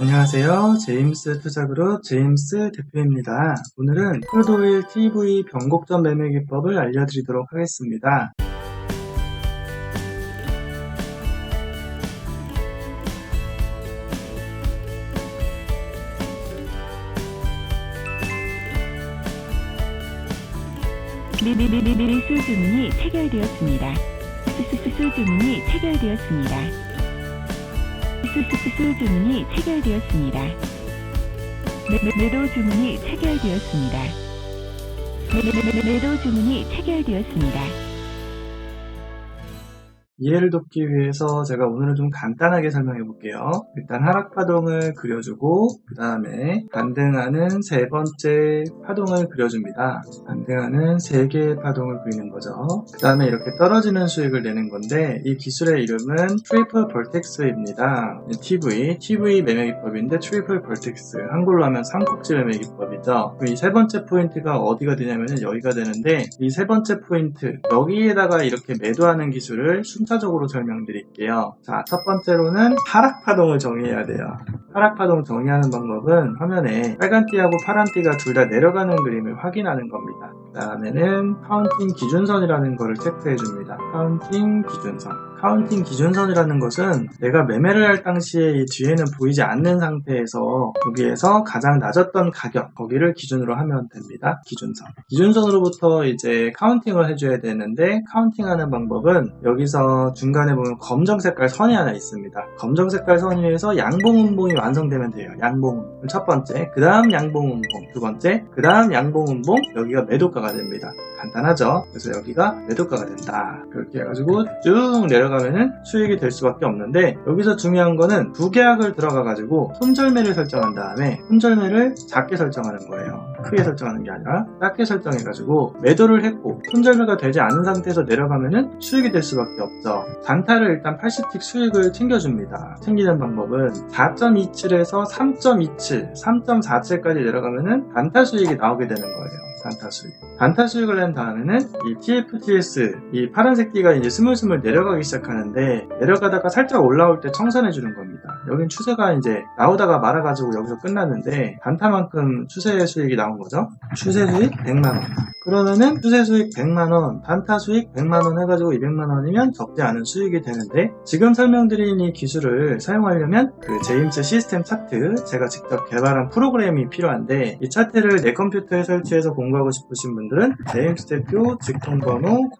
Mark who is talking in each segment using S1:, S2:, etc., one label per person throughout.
S1: 안녕하세요. 제임스 투자그룹 제임스 대표입니다. 오늘은 크루드오일 TV 변곡점 매매 기법을 알려드리도록 하겠습니다.
S2: 매수 주문이 체결되었습니다. 수수수 주문이 체결되었습니다. 수수수 주문이 체결되었습니다. 매도 주문이 체결되었습니다. 매도 주문이 체결되었습니다.
S1: 이해를 돕기 위해서 제가 오늘은 좀 간단하게 설명해 볼게요. 일단 하락 파동을 그려주고 그 다음에 반등하는 세 번째 파동을 그려줍니다. 반등하는 세 개의 파동을 그리는 거죠. 그 다음에 이렇게 떨어지는 수익을 내는 건데 이 기술의 이름은 트리플 벌텍스입니다. TV, TV 매매 기법인데 트리플 벌텍스 한글로 하면 삼국지 매매 기법이죠. 이 세 번째 포인트가 어디가 되냐면 여기가 되는데 이 세 번째 포인트 여기에다가 이렇게 매도하는 기술을 순 차적으로 설명드릴게요. 자, 첫 번째로는 하락 파동을 정의해야 돼요. 하락 파동 정의하는 방법은 화면에 빨간 띠하고 파란 띠가 둘 다 내려가는 그림을 확인하는 겁니다. 그 다음에는 카운팅 기준선이라는 것을 체크해 줍니다. 카운팅 기준선. 카운팅 기준선이라는 것은 내가 매매를 할 당시에 이 뒤에는 보이지 않는 상태에서 여기에서 가장 낮았던 가격 거기를 기준으로 하면 됩니다. 기준선. 기준선으로부터 이제 카운팅을 해줘야 되는데 카운팅하는 방법은 여기서 중간에 보면 검정 색깔 선이 하나 있습니다. 검정 색깔 선 위에서 양봉음봉이 완성되면 돼요. 양봉음봉 첫 번째, 그 다음 양봉음봉 두 번째, 그 다음 양봉음봉 여기가 매도가가 됩니다. 간단하죠? 그래서 여기가 매도가가 된다. 그렇게 해가지고 쭉 내려 가면은 수익이 될 수밖에 없는데 여기서 중요한 거는 두 계약을 들어가 가지고 손절매를 설정한 다음에 손절매를 작게 설정하는 거예요. 크게 설정하는 게 아니라 작게 설정해 가지고 매도를 했고 손절매가 되지 않은 상태에서 내려가면은 수익이 될 수밖에 없죠. 단타를 일단 80틱 수익을 챙겨줍니다. 챙기는 방법은 4.27에서 3.27, 3.47까지 내려가면은 단타 수익이 나오게 되는 거예요. 단타 수익. 단타 수익을 낸 다음에는 이 TFTS, 이 파란색 띠가 이제 스물스물 내려가기 시작하는데 내려가다가 살짝 올라올 때 청산해 주는 겁니다. 여긴 추세가 이제 나오다가 말아가지고 여기서 끝났는데 단타만큼 추세 수익이 나온 거죠. 추세 수익 100만원. 그러면은 추세 수익 100만원, 단타 수익 100만원 해가지고 200만원이면 적지 않은 수익이 되는데 지금 설명드린 이 기술을 사용하려면 그 제임스 시스템 차트 제가 직접 개발한 프로그램이 필요한데 이 차트를 내 컴퓨터에 설치해서 공부하고 싶으신 분들은 제임스 대표 직통번호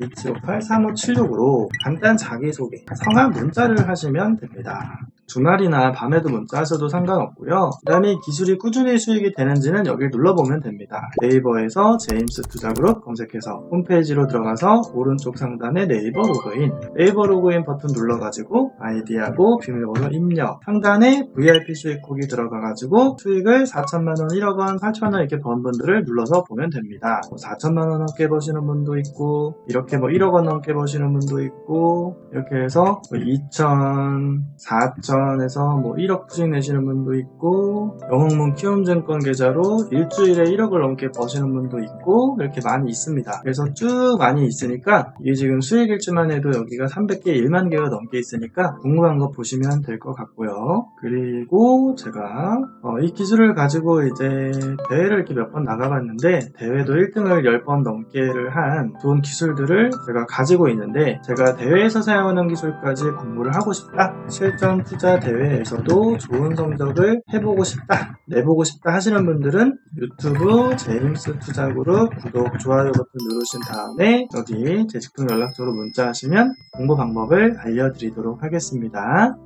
S1: 010-2758-3576으로 간단 자기소개, 성함 문자를 하시면 됩니다. 주말이나 밤에도 문자 하셔도 상관없고요. 그 다음에 기술이 꾸준히 수익이 되는지는 여기를 눌러보면 됩니다. 네이버에서 제임스 투자그룹 검색해서 홈페이지로 들어가서 오른쪽 상단에 네이버 로그인 네이버 로그인 버튼 눌러가지고 아이디하고 비밀번호 입력 상단에 VIP 수익 곡이 들어가가지고 수익을 4천만원, 1억원, 8천원 이렇게 번 분들을 눌러서 보면 됩니다. 4천만원 넘게 버시는 분도 있고 이렇게 뭐 1억원 넘게 버시는 분도 있고 이렇게 해서 2천, 4천 에서 뭐 1억 수익 내시는 분도 있고 영흥문 키움증권 계좌로 일주일에 1억을 넘게 버시는 분도 있고 이렇게 많이 있습니다. 그래서 쭉 많이 있으니까 이게 지금 수익 일주만 해도 여기가 300개, 1만 개가 넘게 있으니까 궁금한 거 보시면 될 것 같고요. 그리고 제가 어, 이 기술을 가지고 이제 대회를 이렇게 몇 번 나가봤는데 대회도 1등을 10번 넘게를 한 좋은 기술들을 제가 가지고 있는데 제가 대회에서 사용하는 기술까지 공부를 하고 싶다. 실전 투자 대회에서도 좋은 성적을 해보고 싶다. 내보고 싶다 하시는 분들은 유튜브 제임스 투자그룹 구독, 좋아요 버튼 누르신 다음에 여기 제 직통 연락처로 문자하시면 공부 방법을 알려드리도록 하겠습니다.